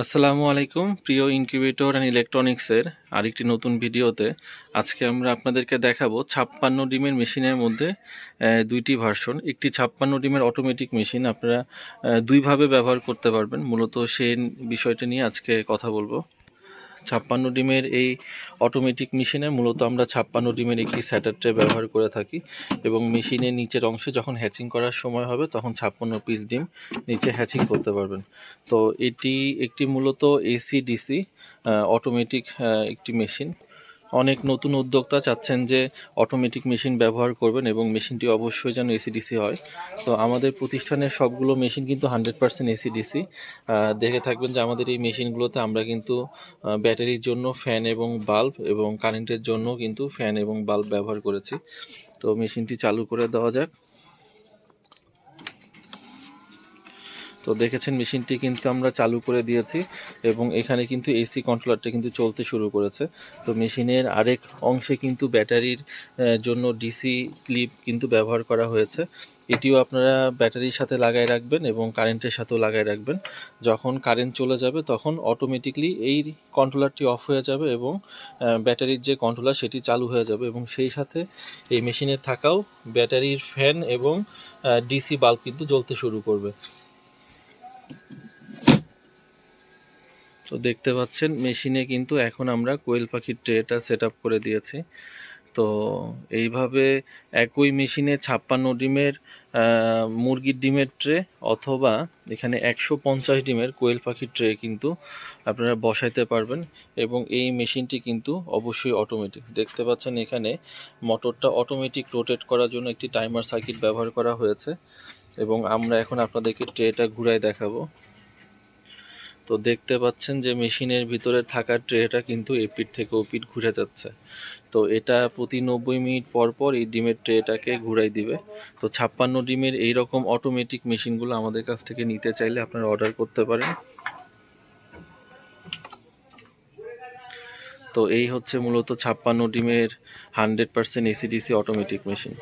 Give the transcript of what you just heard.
আসসালামু আলাইকুম, প্রিয় ইনকিউবেটর অ্যান্ড ইলেকট্রনিক্সের আরেকটি নতুন ভিডিওতে। আজকে আমরা আপনাদেরকে দেখাবো ছাপ্পান্ন ডিমের মেশিনের মধ্যে দুইটি ভার্সন একটি ছাপ্পান্ন ডিমের অটোমেটিক মেশিন আপনারা দুইভাবে ব্যবহার করতে পারবেন। মূলত সেই বিষয়টি নিয়ে আজকে কথা বলব। ছাপ্পান্ন ডিমের এই অটোমেটিক মেশিনে মূলত আমরা ছাপ্পান্ন ডিমের একটি স্যাটার ট্রে ব্যবহার করে থাকি এবং মেশিনের নিচের অংশে যখন হ্যাচিং করার সময় হবে তখন ছাপ্পান্ন পিস ডিম নিচে হ্যাচিং করতে পারবেন। তো এটি একটি মূলত এসি ডিসি অটোমেটিক একটি মেশিন অনেক নতুন উদ্যোক্তা চাচ্ছেন যে অটোমেটিক মেশিন ব্যবহার করবেন এবং মেশিনটি অবশ্যই যেন এসিডিসি হয়। তো আমাদের প্রতিষ্ঠানের সবগুলো মেশিন কিন্তু হানড্রেড পার্সেন্ট এসিডিসি দেখে থাকবেন যে আমাদের এই মেশিনগুলোতে আমরা কিন্তু ব্যাটারির জন্য ফ্যান এবং বাল্ব এবং কারেন্টের জন্য কিন্তু ফ্যান এবং বাল্ব ব্যবহার করেছি। তো মেশিনটি চালু করে দেওয়া যাক। তো দেখেছেন মেশিনটি কিন্তু আমরা চালু করে দিয়েছি এবং এখানে কিন্তু এসি কন্ট্রোলারটা কিন্তু চলতে শুরু করেছে। তো মেশিনের আরেক অংশে কিন্তু ব্যাটারির জন্য ডিসি ক্লিপ কিন্তু ব্যবহার করা হয়েছে। এটিও আপনারা ব্যাটারির সাথে লাগাই রাখবেন এবং কারেন্টের সাথেও লাগাই রাখবেন। যখন কারেন্ট চলে যাবে তখন অটোমেটিকলি এই কন্ট্রোলারটি অফ হয়ে যাবে এবং ব্যাটারির যে কন্ট্রোলার সেটি চালু হয়ে যাবে এবং সেই সাথে এই মেশিনে থাকাও ব্যাটারির ফ্যান এবং ডিসি বাল্ব কিন্তু জ্বলতে শুরু করবে। তো দেখতে পাচ্ছেন, মেশিনে কিন্তু এখন আমরা কোয়েল পাখির ট্রেটা সেট করে দিয়েছি। তো এইভাবে একই মেশিনে ছাপ্পান্ন ডিমের মুরগির ডিমের ট্রে অথবা এখানে একশো পঞ্চাশ ডিমের কোয়েল পাখির ট্রে কিন্তু আপনারা বসাইতে পারবেন এবং এই মেশিনটি কিন্তু অবশ্যই অটোমেটিক দেখতে পাচ্ছেন এখানে মোটরটা অটোমেটিক রোটেট করার জন্য একটি টাইমার সার্কিট ব্যবহার করা হয়েছে। এবং আমরা এখন আপনাদেরকে ট্রেটা ঘুরাই দেখাবো। তো দেখতে পাচ্ছেন যে মেশিনের ভিতরে থাকা ট্রেটা কিন্তু এপিট থেকে ওপিট ঘুরে যাচ্ছে। তো এটা প্রতি নব্বই মিনিট পর পর এই ডিমের ট্রেটাকে ঘুরাই দিবে। তো ছাপ্পান্ন ডিমের এই রকম অটোমেটিক মেশিনগুলো আমাদের কাছ থেকে নিতে চাইলে আপনারা অর্ডার করতে পারেন। তো এই হচ্ছে মূলত ছাপ্পান্ন ডিমের hundred percent AC DC automatic machine